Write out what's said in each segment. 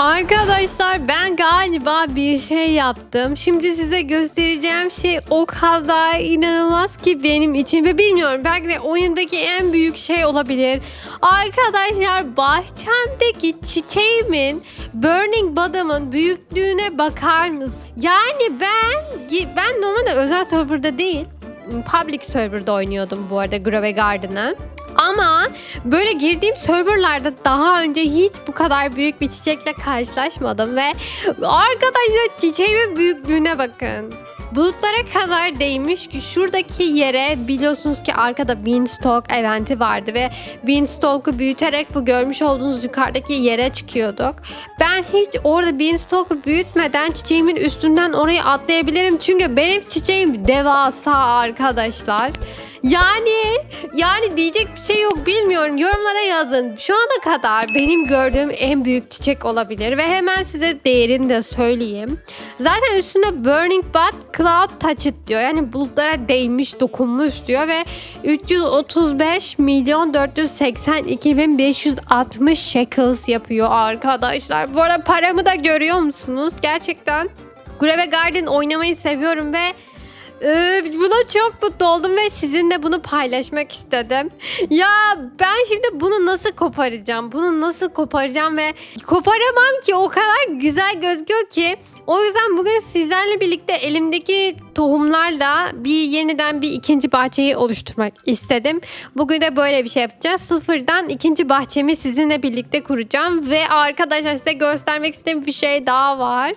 Arkadaşlar ben galiba bir şey yaptım. Şimdi size göstereceğim şey o kadar inanılmaz ki benim için ve bilmiyorum belki de oyundaki en büyük şey olabilir. Arkadaşlar bahçemdeki çiçeğimin Burning Bottom'ın büyüklüğüne bakar mısın? Yani ben ben normalde özel serverda değil public serverda oynuyordum bu arada Grove Garden'ı. Ama böyle girdiğim serverlarda daha önce hiç bu kadar büyük bir çiçekle karşılaşmadım ve arkadaşlar çiçeğimin büyüklüğüne bakın. Bulutlara kadar değmiş ki şuradaki yere biliyorsunuz ki arkada Beanstalk eventi vardı ve Beanstalk'u büyüterek bu görmüş olduğunuz yukarıdaki yere çıkıyorduk. Ben hiç orada Beanstalk'u büyütmeden çiçeğimin üstünden oraya atlayabilirim çünkü benim çiçeğim devasa arkadaşlar. Yani yani diyecek bir şey yok bilmiyorum. Yorumlara yazın. Şu ana kadar benim gördüğüm en büyük çiçek olabilir ve hemen size değerini de söyleyeyim. Zaten üstünde Burning But Cloud Touched diyor. Yani bulutlara değmiş, dokunmuş diyor ve 335 milyon 482 bin 560 shekels yapıyor arkadaşlar. Bu arada paramı da görüyor musunuz? Gerçekten Grave Garden oynamayı seviyorum ve ee, buna çok mutlu oldum ve sizinle bunu paylaşmak istedim. Ya ben şimdi bunu nasıl koparacağım? Bunu nasıl koparacağım ve koparamam ki o kadar güzel gözüküyor ki. O yüzden bugün sizlerle birlikte elimdeki tohumlarla bir yeniden bir ikinci bahçeyi oluşturmak istedim. Bugün de böyle bir şey yapacağız. Sıfırdan ikinci bahçemi sizinle birlikte kuracağım ve arkadaşlar size göstermek istediğim bir şey daha var.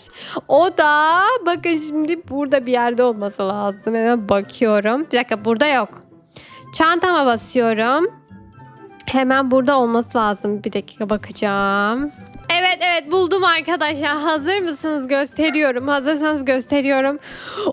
O da bakın şimdi burada bir yerde olması lazım. Hemen bakıyorum. Bir dakika burada yok. Çantama basıyorum. Hemen burada olması lazım. Bir dakika bakacağım. Evet evet buldum arkadaşlar. Hazır mısınız? Gösteriyorum. Hazırsanız gösteriyorum.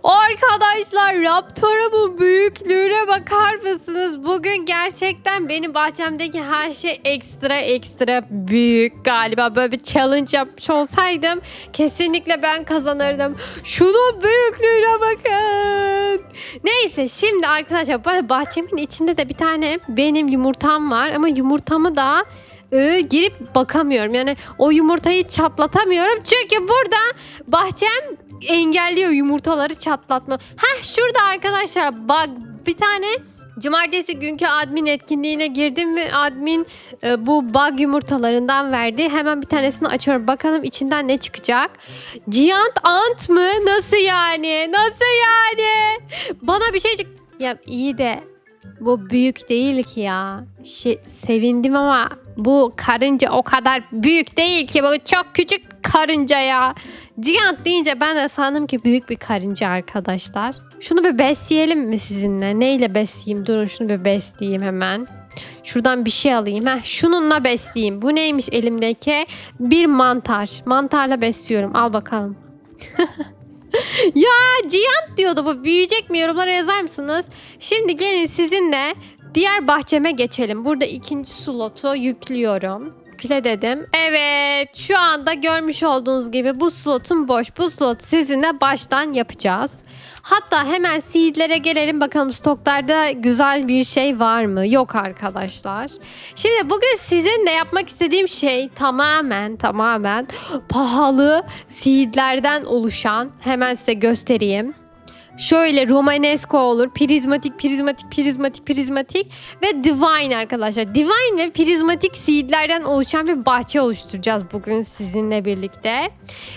Arkadaşlar Raptor'a büyüklüğüne bakar mısınız? Bugün gerçekten benim bahçemdeki her şey ekstra ekstra büyük galiba. Böyle bir challenge yapmış olsaydım kesinlikle ben kazanırdım. Şunun büyüklüğüne bakın. Neyse şimdi arkadaşlar bahçemin içinde de bir tane benim yumurtam var ama yumurtamı da e, girip bakamıyorum. Yani o yumurtayı çatlatamıyorum. Çünkü burada bahçem engelliyor yumurtaları çatlatma. Heh şurada arkadaşlar bak bir tane Cumartesi günkü admin etkinliğine girdim ve admin e, bu bug yumurtalarından verdi. Hemen bir tanesini açıyorum. Bakalım içinden ne çıkacak. Giant ant mı? Nasıl yani? Nasıl yani? Bana bir şey çık... Ya iyi de bu büyük değil ki ya. Şey, sevindim ama bu karınca o kadar büyük değil ki. Bu çok küçük karınca ya. Gigant deyince ben de sandım ki büyük bir karınca arkadaşlar. Şunu bir besleyelim mi sizinle? Neyle besleyeyim? Durun şunu bir besleyeyim hemen. Şuradan bir şey alayım. Heh, şununla besleyeyim. Bu neymiş elimdeki? Bir mantar. Mantarla besliyorum. Al bakalım. ya Giant diyordu bu. Büyüyecek mi? Yorumlara yazar mısınız? Şimdi gelin sizinle diğer bahçeme geçelim. Burada ikinci slotu yüklüyorum. Yükle dedim. Evet şu anda görmüş olduğunuz gibi bu slotun boş. Bu slot sizinle baştan yapacağız. Hatta hemen seedlere gelelim bakalım stoklarda güzel bir şey var mı? Yok arkadaşlar. Şimdi bugün sizinle yapmak istediğim şey tamamen tamamen pahalı seedlerden oluşan hemen size göstereyim. Şöyle Romanesco olur. Prizmatik, prizmatik, prizmatik, prizmatik ve Divine arkadaşlar. Divine ve prizmatik seedlerden oluşan bir bahçe oluşturacağız bugün sizinle birlikte.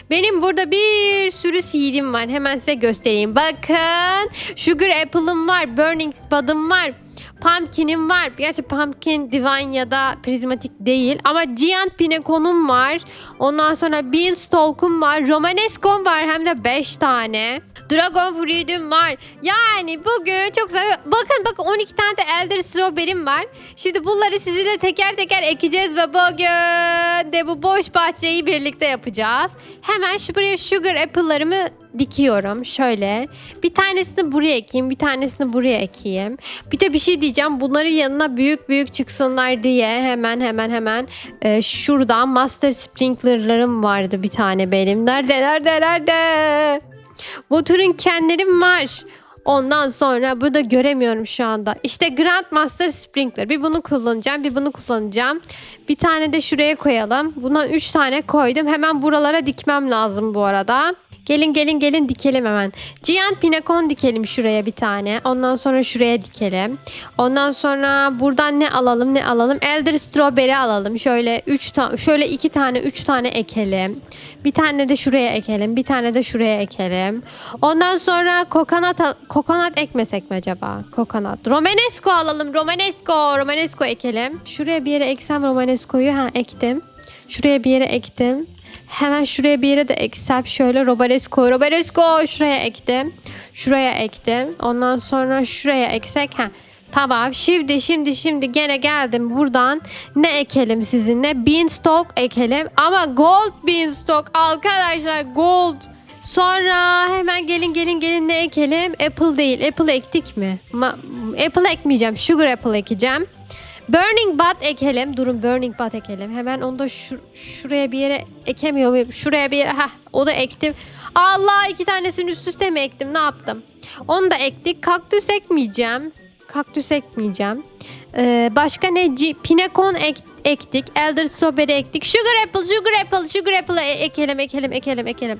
Benim burada bir sürü seedim var. Hemen size göstereyim. Bakın. Sugar Apple'ım var. Burning Bud'ım var. Pumpkin'im var. Gerçi Pumpkin Divine ya da prizmatik değil. Ama Giant Pinecon'um var. Ondan sonra Beanstalk'um var. Romanesco'm var. Hem de 5 tane. Dragon Fruit'üm var. Yani bugün çok güzel. Bakın bakın 12 tane de Elder Strawberry'm var. Şimdi bunları sizinle teker teker ekeceğiz ve bugün de bu boş bahçeyi birlikte yapacağız. Hemen şu buraya Sugar Apple'larımı dikiyorum. Şöyle. Bir tanesini buraya ekeyim. Bir tanesini buraya ekeyim. Bir de bir şey diyeceğim. Bunların yanına büyük büyük çıksınlar diye hemen hemen hemen e, şuradan Master Sprinkler'larım vardı bir tane benim. Nerede nerede nerede? Water'ın kenlerim var. Ondan sonra burada göremiyorum şu anda. İşte Grandmaster Sprinkler. Bir bunu kullanacağım, bir bunu kullanacağım. Bir tane de şuraya koyalım. Bundan 3 tane koydum. Hemen buralara dikmem lazım bu arada. Gelin gelin gelin dikelim hemen. Giant Pinakon dikelim şuraya bir tane. Ondan sonra şuraya dikelim. Ondan sonra buradan ne alalım ne alalım? Elder Strawberry alalım. Şöyle 3 tane şöyle 2 tane 3 tane ekelim. Bir tane de şuraya ekelim. Bir tane de şuraya ekelim. Ondan sonra kokonat kokonat ekmesek mi acaba? Kokonat. Romanesco alalım. Romanesco. Romanesco ekelim. Şuraya bir yere eksem Romanesco'yu ha ektim. Şuraya bir yere ektim. Hemen şuraya bir yere de eksem şöyle. Romanesco. Romanesco şuraya ektim. Şuraya ektim. Ondan sonra şuraya eksek. Ha. Tamam. Şimdi şimdi şimdi gene geldim buradan. Ne ekelim sizinle? Beanstalk ekelim. Ama gold beanstalk. Arkadaşlar gold. Sonra hemen gelin gelin gelin ne ekelim? Apple değil. Apple ektik mi? Ma- apple ekmeyeceğim. Sugar apple ekeceğim burning bud ekelim durun burning bud ekelim hemen onu da şu- şuraya bir yere ekemiyor muyum şuraya bir yere ha o da ektim Allah iki tanesini üst üste mi ektim ne yaptım onu da ektik kaktüs ekmeyeceğim kaktüs ekmeyeceğim. Ee, başka ne? C- Pinekon ek- ektik. Elder Strawberry ektik. Sugar Apple, Sugar Apple, Sugar Apple e- ekelim, ekelim, ekelim, ekelim.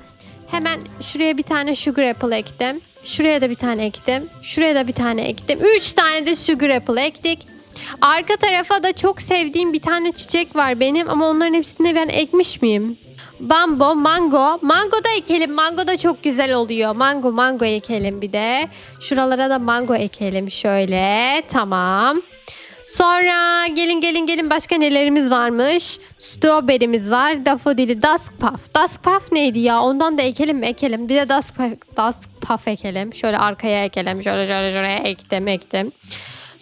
Hemen şuraya bir tane Sugar Apple ektim. Şuraya da bir tane ektim. Şuraya da bir tane ektim. Üç tane de Sugar Apple ektik. Arka tarafa da çok sevdiğim bir tane çiçek var benim ama onların hepsini ben ekmiş miyim? Bambo, mango. Mango da ekelim. Mango da çok güzel oluyor. Mango, mango ekelim bir de. Şuralara da mango ekelim şöyle. Tamam. Sonra gelin gelin gelin başka nelerimiz varmış? Strawberry'miz var. Daffodili, Dusk Puff. Dusk Puff neydi ya? Ondan da ekelim mi? Ekelim. Bir de Dusk Puff, Dusk Puff ekelim. Şöyle arkaya ekelim. Şöyle şöyle şöyle ektim ektim.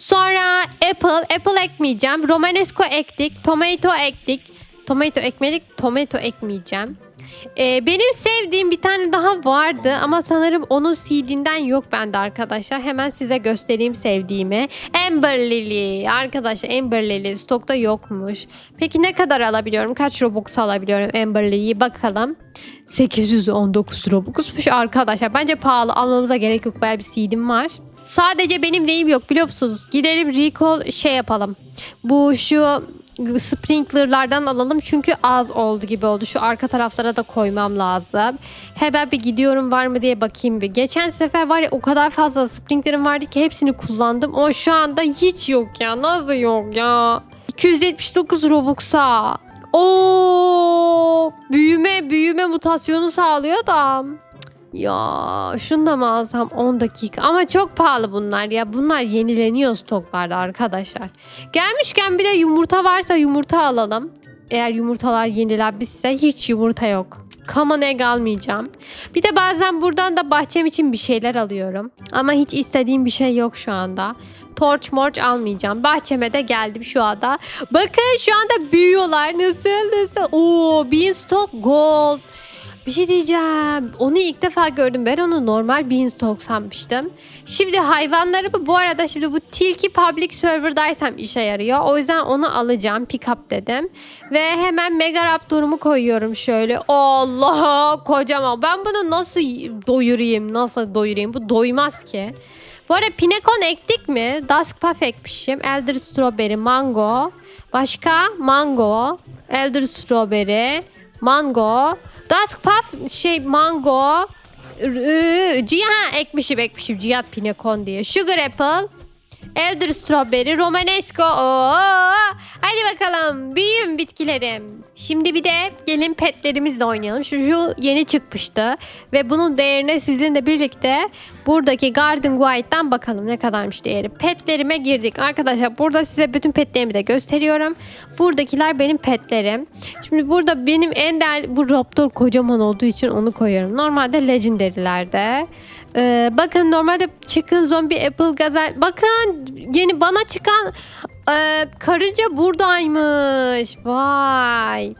Sonra apple, apple ekmeyeceğim. Romanesco ektik, tomato ektik. Tomato ekmedik, tomato ekmeyeceğim. Ee, benim sevdiğim bir tane daha vardı ama sanırım onun CD'den yok bende arkadaşlar. Hemen size göstereyim sevdiğimi. Amber Lily. Arkadaşlar Amber Lily stokta yokmuş. Peki ne kadar alabiliyorum? Kaç Robux alabiliyorum Amber Lily'yi bakalım. 819 Robux'muş arkadaşlar. Bence pahalı almamıza gerek yok. Bayağı bir CD'm var. Sadece benim neyim yok biliyor musunuz? Gidelim recall şey yapalım. Bu şu sprinklerlardan alalım çünkü az oldu gibi oldu. Şu arka taraflara da koymam lazım. Hemen bir gidiyorum var mı diye bakayım bir. Geçen sefer var ya o kadar fazla sprinklerim vardı ki hepsini kullandım. Ama şu anda hiç yok ya. Nasıl yok ya? 279 Robux'a. Oo, büyüme büyüme mutasyonu sağlıyor da. Ya şunu da mı alsam 10 dakika ama çok pahalı bunlar ya bunlar yenileniyor stoklarda arkadaşlar. Gelmişken bir de yumurta varsa yumurta alalım. Eğer yumurtalar yenilenmişse hiç yumurta yok. Common egg almayacağım. Bir de bazen buradan da bahçem için bir şeyler alıyorum. Ama hiç istediğim bir şey yok şu anda. Torch morch almayacağım. Bahçeme de geldim şu anda. Bakın şu anda büyüyorlar. Nasıl nasıl? Oo beanstalk gold. Bir şey diyeceğim. Onu ilk defa gördüm. Ben onu normal beanstalk sanmıştım. Şimdi hayvanlarımı bu arada şimdi bu tilki public server'daysam işe yarıyor. O yüzden onu alacağım. Pick up dedim. Ve hemen mega raptorumu koyuyorum şöyle. Allah kocaman. Ben bunu nasıl doyurayım? Nasıl doyurayım? Bu doymaz ki. Bu arada pinekon ektik mi? Dusk puff ekmişim. Elder strawberry, mango. Başka? Mango. Elder strawberry, mango. Dusk puff şey mango. Cihan ekmişim ekmişim. Cihat pinekon diye. Sugar apple. Elder Strawberry, Romanesco. Oo! Hadi bakalım büyüyün bitkilerim. Şimdi bir de gelin petlerimizle oynayalım. Şu, şu yeni çıkmıştı. Ve bunun değerine sizinle birlikte buradaki Garden Guide'dan bakalım ne kadarmış değeri. Petlerime girdik. Arkadaşlar burada size bütün petlerimi de gösteriyorum. Buradakiler benim petlerim. Şimdi burada benim en değerli bu Raptor kocaman olduğu için onu koyuyorum. Normalde Legendary'lerde. Ee, bakın normalde Chicken Zombie Apple Gazel. Bakın yeni bana çıkan e, karınca buradaymış. Vay.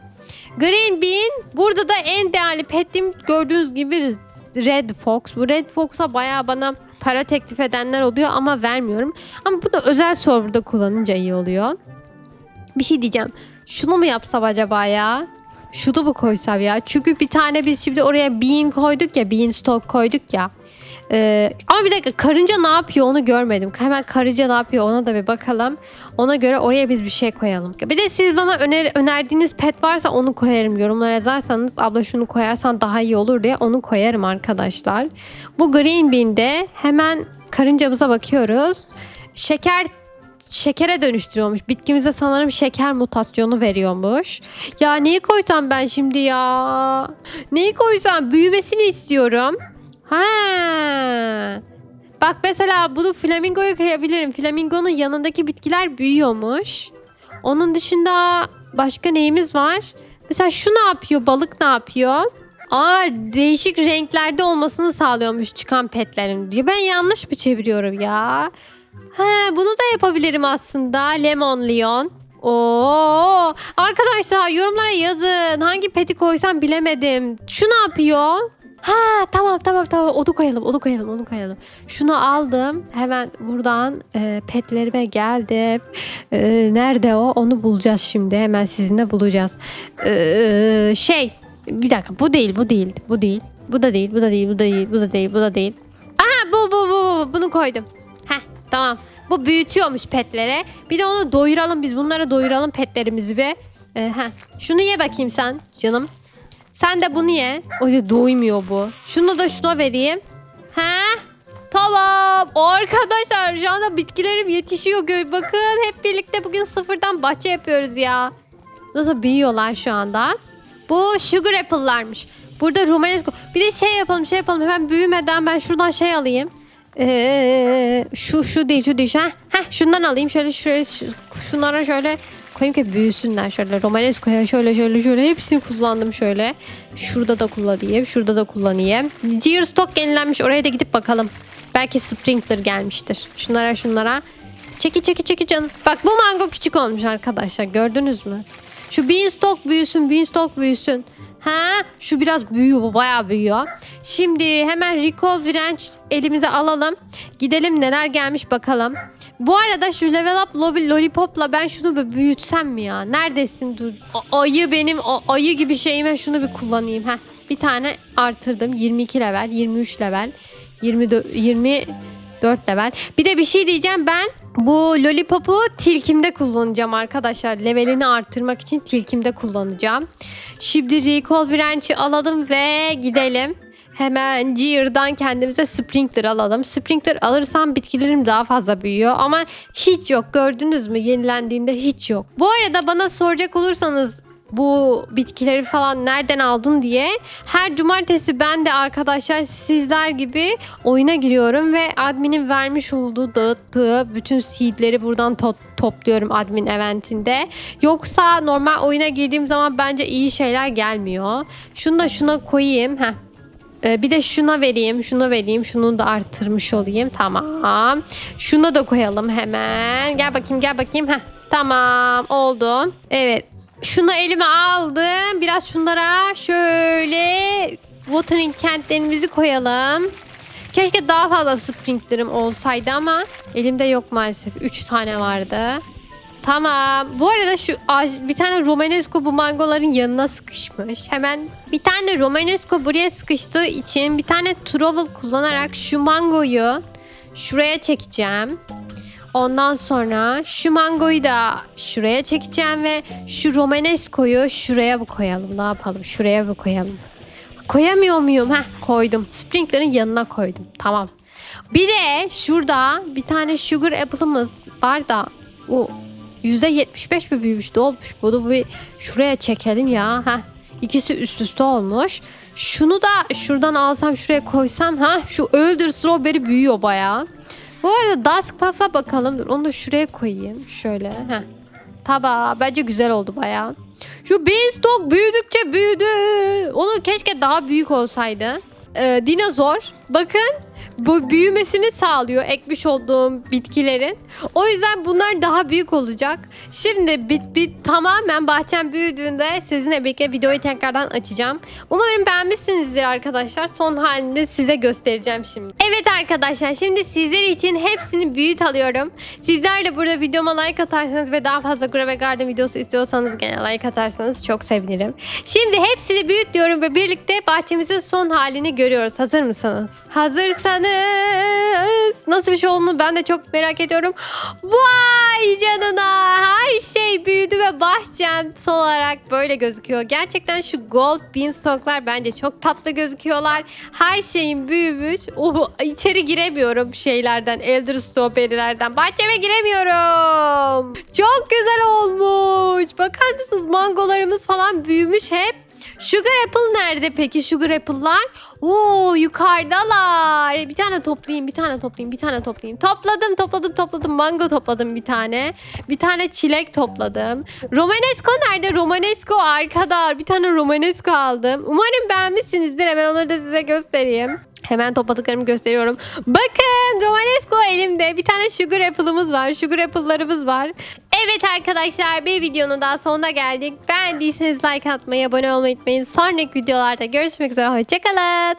Green Bean. Burada da en değerli petim gördüğünüz gibi Red Fox. Bu Red Fox'a bayağı bana para teklif edenler oluyor ama vermiyorum. Ama bu da özel serverda kullanınca iyi oluyor. Bir şey diyeceğim. Şunu mu yapsam acaba ya? Şu da mı koysam ya? Çünkü bir tane biz şimdi oraya bean koyduk ya. Beanstalk koyduk ya. Ee, ama bir dakika karınca ne yapıyor onu görmedim. Hemen karınca ne yapıyor ona da bir bakalım. Ona göre oraya biz bir şey koyalım. Bir de siz bana öner önerdiğiniz pet varsa onu koyarım. Yorumlara yazarsanız abla şunu koyarsan daha iyi olur diye onu koyarım arkadaşlar. Bu green bean'de hemen karıncamıza bakıyoruz. Şeker şekere dönüştürüyormuş. Bitkimize sanırım şeker mutasyonu veriyormuş. Ya neyi koysam ben şimdi ya? Neyi koysam büyümesini istiyorum. Ha. Bak mesela bunu flamingoya koyabilirim. Flamingonun yanındaki bitkiler büyüyormuş. Onun dışında başka neyimiz var? Mesela şu ne yapıyor? Balık ne yapıyor? Aa değişik renklerde olmasını sağlıyormuş çıkan petlerin. Ben yanlış mı çeviriyorum ya? Ha bunu da yapabilirim aslında. Lemon Leon. Oo arkadaşlar yorumlara yazın. Hangi peti koysam bilemedim. Şu ne yapıyor? Ha tamam tamam tamam onu koyalım onu koyalım onu koyalım. Şunu aldım hemen buradan e, petlerime geldim. E, nerede o onu bulacağız şimdi hemen sizinle bulacağız. E, şey bir dakika bu değil bu değil bu değil. Bu da değil bu da değil bu da değil bu da değil bu da değil. Aha bu bu bu, bu bunu koydum. Heh tamam. Bu büyütüyormuş petlere. Bir de onu doyuralım biz bunlara doyuralım petlerimizi bir. Ee, heh. Şunu ye bakayım sen canım. Sen de bunu ye. Oy doymuyor bu. Şunu da şuna vereyim. He? Tamam. Arkadaşlar şu anda bitkilerim yetişiyor. Bakın hep birlikte bugün sıfırdan bahçe yapıyoruz ya. Nasıl büyüyorlar şu anda. Bu sugar apple'larmış. Burada romanesco. Bir de şey yapalım şey yapalım. Hemen büyümeden ben şuradan şey alayım. Ee, şu şu değil şu değil. Heh, heh, şundan alayım. Şöyle şöyle şu- şunlara şöyle koyayım ki büyüsünler. Şöyle romanesco'ya şöyle şöyle şöyle hepsini kullandım şöyle. Şurada da kullanayım. Şurada da kullanayım. Gear stock yenilenmiş. Oraya da gidip bakalım. Belki sprinkler gelmiştir. Şunlara şunlara. Çeki çeki çeki canım. Bak bu mango küçük olmuş arkadaşlar. Gördünüz mü? Şu beanstalk büyüsün, beanstalk büyüsün. Ha, şu biraz büyüyor, bu bayağı büyüyor. Şimdi hemen recall branch elimize alalım. Gidelim neler gelmiş bakalım. Bu arada şu level up lobby lollipopla ben şunu bir büyütsem mi ya? Neredesin dur? A- ayı benim a- ayı gibi şeyime şunu bir kullanayım. Heh, bir tane artırdım. 22 level, 23 level, 24, 24 level. Bir de bir şey diyeceğim ben bu lollipopu tilkimde kullanacağım arkadaşlar. Levelini arttırmak için tilkimde kullanacağım. Şimdi recall branch'i alalım ve gidelim. Hemen Gear'dan kendimize Sprinkler alalım. Sprinkler alırsam bitkilerim daha fazla büyüyor. Ama hiç yok gördünüz mü? Yenilendiğinde hiç yok. Bu arada bana soracak olursanız bu bitkileri falan nereden aldın diye her cumartesi ben de arkadaşlar sizler gibi oyuna giriyorum ve adminin vermiş olduğu dağıttığı bütün seedleri buradan to- topluyorum admin eventinde. Yoksa normal oyuna girdiğim zaman bence iyi şeyler gelmiyor. Şunu da şuna koyayım. Heh. Ee, bir de şuna vereyim, şuna vereyim, şunu da arttırmış olayım. Tamam. Şuna da koyalım hemen. Gel bakayım, gel bakayım. Heh. Tamam, oldu. Evet. Şunu elime aldım. Biraz şunlara şöyle watering kentlerimizi koyalım. Keşke daha fazla sprinklerim olsaydı ama elimde yok maalesef. 3 tane vardı. Tamam. Bu arada şu bir tane Romanesco bu mangoların yanına sıkışmış. Hemen bir tane Romanesco buraya sıkıştığı için bir tane Trovel kullanarak şu mangoyu şuraya çekeceğim. Ondan sonra şu mangoyu da şuraya çekeceğim ve şu Romanesco'yu şuraya mı koyalım? Ne yapalım? Şuraya mı koyalım? Koyamıyor muyum? Heh koydum. Sprinkler'ın yanına koydum. Tamam. Bir de şurada bir tane sugar apple'ımız var da o %75 mi büyümüş ne olmuş? Bunu bir şuraya çekelim ya. Heh. İkisi üst üste olmuş. Şunu da şuradan alsam şuraya koysam ha şu öldür strawberry büyüyor bayağı. Bu arada Dusk Puff'a bakalım. Dur, onu da şuraya koyayım. Şöyle. Heh. Taba. Bence güzel oldu bayağı. Şu Beanstalk büyüdükçe büyüdü. Onu keşke daha büyük olsaydı. Ee, dinozor. Bakın. Bu büyümesini sağlıyor ekmiş olduğum bitkilerin. O yüzden bunlar daha büyük olacak. Şimdi bit bit tamamen bahçem büyüdüğünde sizinle birlikte videoyu tekrardan açacağım. Umarım beğenmişsinizdir arkadaşlar. Son halini size göstereceğim şimdi. Evet arkadaşlar şimdi sizler için hepsini büyüt alıyorum. Sizler de burada videoma like atarsanız ve daha fazla Grave Garden videosu istiyorsanız gene like atarsanız çok sevinirim. Şimdi hepsini büyüt diyorum ve birlikte bahçemizin son halini görüyoruz. Hazır mısınız? Hazırsanız nasıl bir şey olduğunu ben de çok merak ediyorum. Vay canına her şey büyüdü ve bahçem son olarak böyle gözüküyor. Gerçekten şu gold beanstalklar bence çok tatlı gözüküyorlar. Her şeyin büyümüş. Oh, içeri giremiyorum şeylerden, elder strawberry'lerden. Bahçeme giremiyorum. Çok güzel olmuş. Bakar mısınız mangolarımız falan büyümüş hep. Sugar apple nerede peki sugar apple'lar? Oo yukarıdalar. Bir tane toplayayım, bir tane toplayayım, bir tane toplayayım. Topladım, topladım, topladım. Mango topladım bir tane. Bir tane çilek topladım. Romanesco nerede? Romanesco arkada. Bir tane Romanesco aldım. Umarım beğenmişsinizdir. Hemen onları da size göstereyim. Hemen topladıklarımı gösteriyorum. Bakın Romanesco elimde. Bir tane sugar apple'ımız var. Sugar apple'larımız var. Evet arkadaşlar bir videonun daha sonuna geldik. Beğendiyseniz like atmayı, abone olmayı unutmayın. Sonraki videolarda görüşmek üzere. Hoşçakalın.